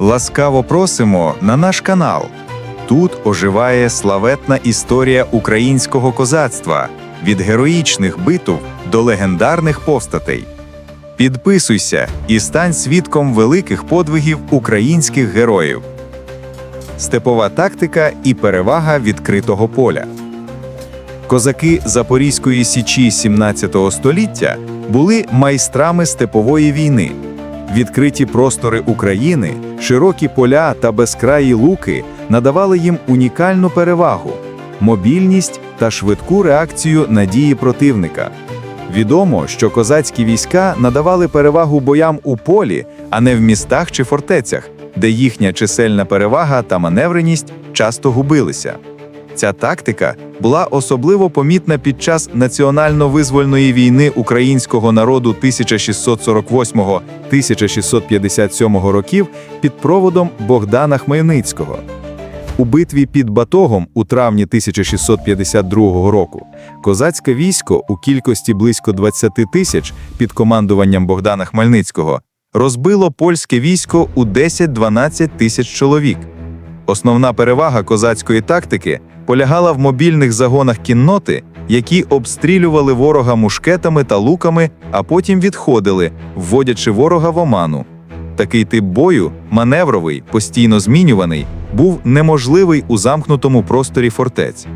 Ласкаво просимо на наш канал. Тут оживає славетна історія українського козацтва від героїчних битв до легендарних постатей. Підписуйся і стань свідком великих подвигів українських героїв. Степова тактика і перевага відкритого поля. Козаки Запорізької січі 17 століття були майстрами степової війни. Відкриті простори України, широкі поля та безкраї луки надавали їм унікальну перевагу, мобільність та швидку реакцію на дії противника. Відомо, що козацькі війська надавали перевагу боям у полі, а не в містах чи фортецях, де їхня чисельна перевага та маневреність часто губилися. Ця тактика була особливо помітна під час національно-визвольної війни українського народу 1648-1657 років під проводом Богдана Хмельницького. У битві під Батогом у травні 1652 року козацьке військо у кількості близько 20 тисяч під командуванням Богдана Хмельницького розбило польське військо у 10-12 тисяч чоловік. Основна перевага козацької тактики полягала в мобільних загонах кінноти, які обстрілювали ворога мушкетами та луками, а потім відходили, вводячи ворога в оману. Такий тип бою, маневровий, постійно змінюваний, був неможливий у замкнутому просторі фортець.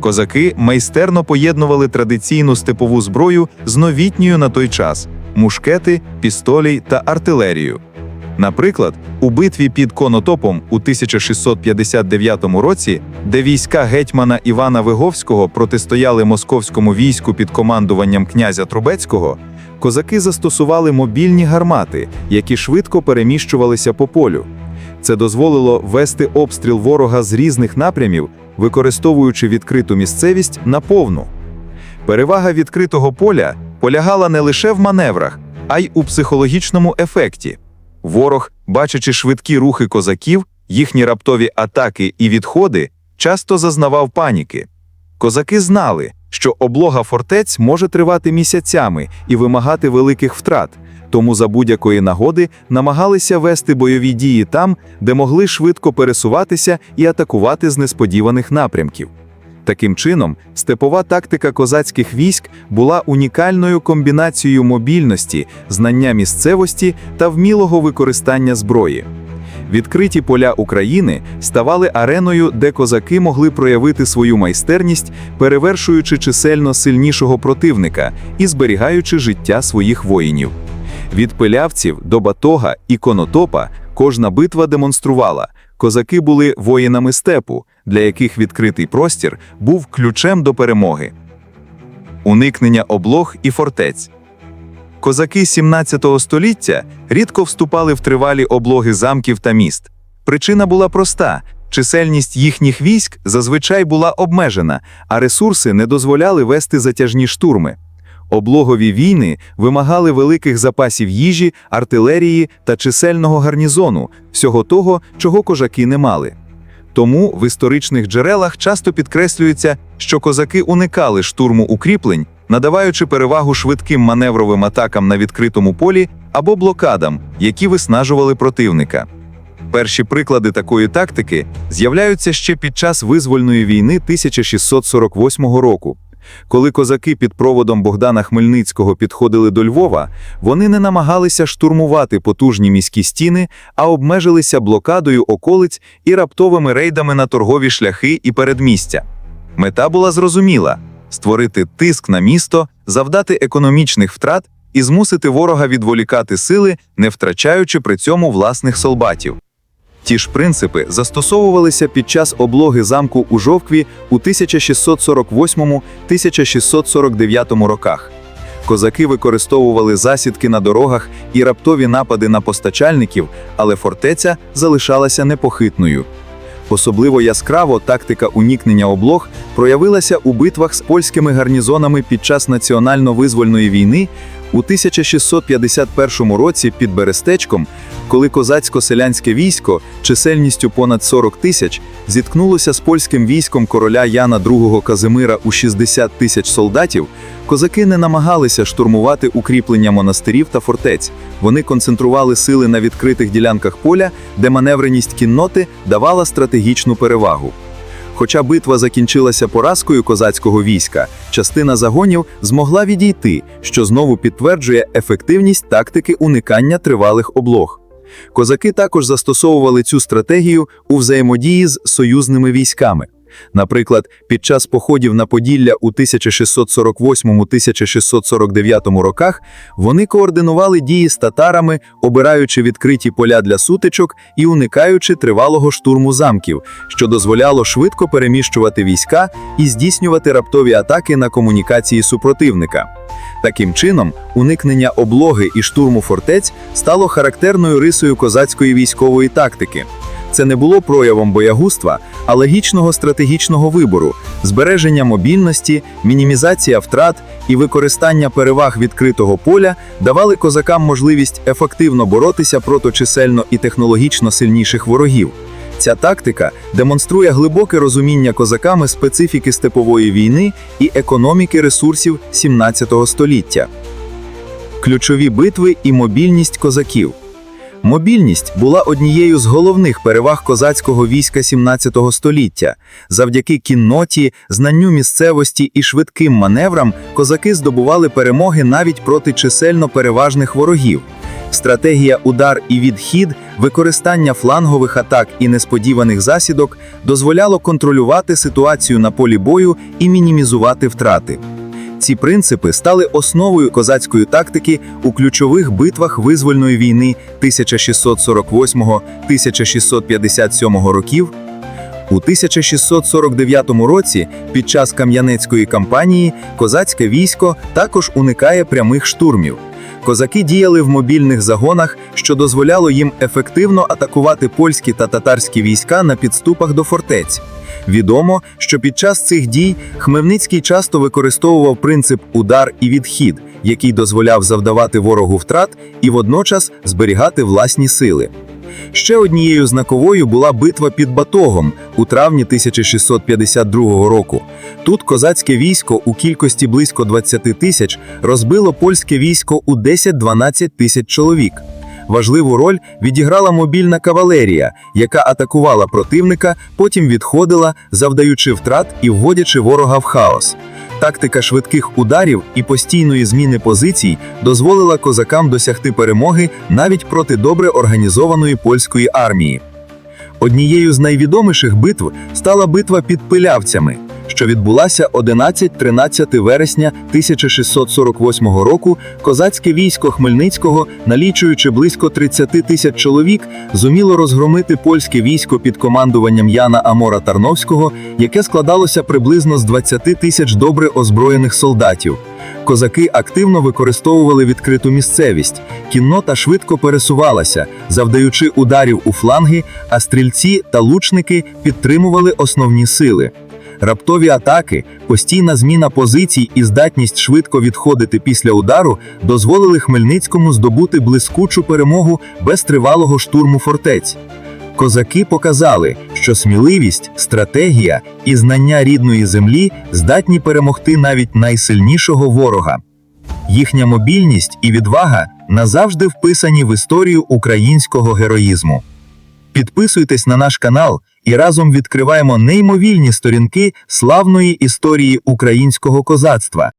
Козаки майстерно поєднували традиційну степову зброю з новітньою на той час мушкети, пістолі та артилерію. Наприклад, у битві під Конотопом у 1659 році, де війська гетьмана Івана Виговського протистояли московському війську під командуванням князя Трубецького, козаки застосували мобільні гармати, які швидко переміщувалися по полю. Це дозволило вести обстріл ворога з різних напрямів, використовуючи відкриту місцевість наповну. Перевага відкритого поля полягала не лише в маневрах, а й у психологічному ефекті. Ворог, бачачи швидкі рухи козаків, їхні раптові атаки і відходи, часто зазнавав паніки. Козаки знали, що облога фортець може тривати місяцями і вимагати великих втрат, тому за будь-якої нагоди намагалися вести бойові дії там, де могли швидко пересуватися і атакувати з несподіваних напрямків. Таким чином, степова тактика козацьких військ була унікальною комбінацією мобільності, знання місцевості та вмілого використання зброї. Відкриті поля України ставали ареною, де козаки могли проявити свою майстерність, перевершуючи чисельно сильнішого противника і зберігаючи життя своїх воїнів. Від пилявців до батога і конотопа кожна битва демонструвала, козаки були воїнами степу, для яких відкритий простір був ключем до перемоги. Уникнення облог і фортець. Козаки 17 століття рідко вступали в тривалі облоги замків та міст. Причина була проста: чисельність їхніх військ зазвичай була обмежена, а ресурси не дозволяли вести затяжні штурми. Облогові війни вимагали великих запасів їжі, артилерії та чисельного гарнізону, всього того, чого кожаки не мали. Тому в історичних джерелах часто підкреслюється, що козаки уникали штурму укріплень, надаваючи перевагу швидким маневровим атакам на відкритому полі або блокадам, які виснажували противника. Перші приклади такої тактики з'являються ще під час визвольної війни 1648 року. Коли козаки під проводом Богдана Хмельницького підходили до Львова, вони не намагалися штурмувати потужні міські стіни, а обмежилися блокадою околиць і раптовими рейдами на торгові шляхи і передмістя. Мета була зрозуміла створити тиск на місто, завдати економічних втрат і змусити ворога відволікати сили, не втрачаючи при цьому власних солдатів. Ті ж принципи застосовувалися під час облоги замку у Жовкві у 1648-1649 роках. Козаки використовували засідки на дорогах і раптові напади на постачальників, але фортеця залишалася непохитною. Особливо яскраво тактика уникнення облог проявилася у битвах з польськими гарнізонами під час національно-визвольної війни у 1651 році під Берестечком коли козацько-селянське військо чисельністю понад 40 тисяч зіткнулося з польським військом короля Яна II Казимира у 60 тисяч солдатів, козаки не намагалися штурмувати укріплення монастирів та фортець. Вони концентрували сили на відкритих ділянках поля, де маневреність кінноти давала стратегічну перевагу. Хоча битва закінчилася поразкою козацького війська, частина загонів змогла відійти, що знову підтверджує ефективність тактики уникання тривалих облог. Козаки також застосовували цю стратегію у взаємодії з союзними військами. Наприклад, під час походів на Поділля у 1648-1649 роках вони координували дії з татарами, обираючи відкриті поля для сутичок і уникаючи тривалого штурму замків, що дозволяло швидко переміщувати війська і здійснювати раптові атаки на комунікації супротивника. Таким чином, уникнення облоги і штурму фортець стало характерною рисою козацької військової тактики. Це не було проявом боягузтва, а логічного стратегічного вибору, збереження мобільності, мінімізація втрат і використання переваг відкритого поля давали козакам можливість ефективно боротися проти чисельно і технологічно сильніших ворогів. Ця тактика демонструє глибоке розуміння козаками специфіки степової війни і економіки ресурсів 17 століття. Ключові битви і мобільність козаків. Мобільність була однією з головних переваг козацького війська 17 століття. Завдяки кінноті, знанню місцевості і швидким маневрам козаки здобували перемоги навіть проти чисельно переважних ворогів. Стратегія удар і відхід, використання флангових атак і несподіваних засідок дозволяло контролювати ситуацію на полі бою і мінімізувати втрати. Ці принципи стали основою козацької тактики у ключових битвах визвольної війни 1648-1657 років. У 1649 році, під час Кам'янецької кампанії, козацьке військо також уникає прямих штурмів. Козаки діяли в мобільних загонах, що дозволяло їм ефективно атакувати польські та татарські війська на підступах до фортець. Відомо, що під час цих дій Хмельницький часто використовував принцип удар і відхід, який дозволяв завдавати ворогу втрат і водночас зберігати власні сили. Ще однією знаковою була битва під Батогом у травні 1652 року. Тут козацьке військо у кількості близько 20 тисяч розбило польське військо у 10-12 тисяч чоловік. Важливу роль відіграла мобільна кавалерія, яка атакувала противника, потім відходила, завдаючи втрат і вводячи ворога в хаос. Тактика швидких ударів і постійної зміни позицій дозволила козакам досягти перемоги навіть проти добре організованої польської армії. Однією з найвідоміших битв стала битва під Пилявцями, що відбулася 11-13 вересня 1648 року. Козацьке військо Хмельницького, налічуючи близько 30 тисяч чоловік, зуміло розгромити польське військо під командуванням Яна Амора Тарновського, яке складалося приблизно з 20 тисяч добре озброєних солдатів. Козаки активно використовували відкриту місцевість. Кіннота швидко пересувалася, завдаючи ударів у фланги, а стрільці та лучники підтримували основні сили. Раптові атаки, постійна зміна позицій і здатність швидко відходити після удару дозволили Хмельницькому здобути блискучу перемогу без тривалого штурму фортець. Козаки показали, що сміливість, стратегія і знання рідної землі здатні перемогти навіть найсильнішого ворога. Їхня мобільність і відвага назавжди вписані в історію українського героїзму. Підписуйтесь на наш канал і разом відкриваємо неймовільні сторінки славної історії українського козацтва.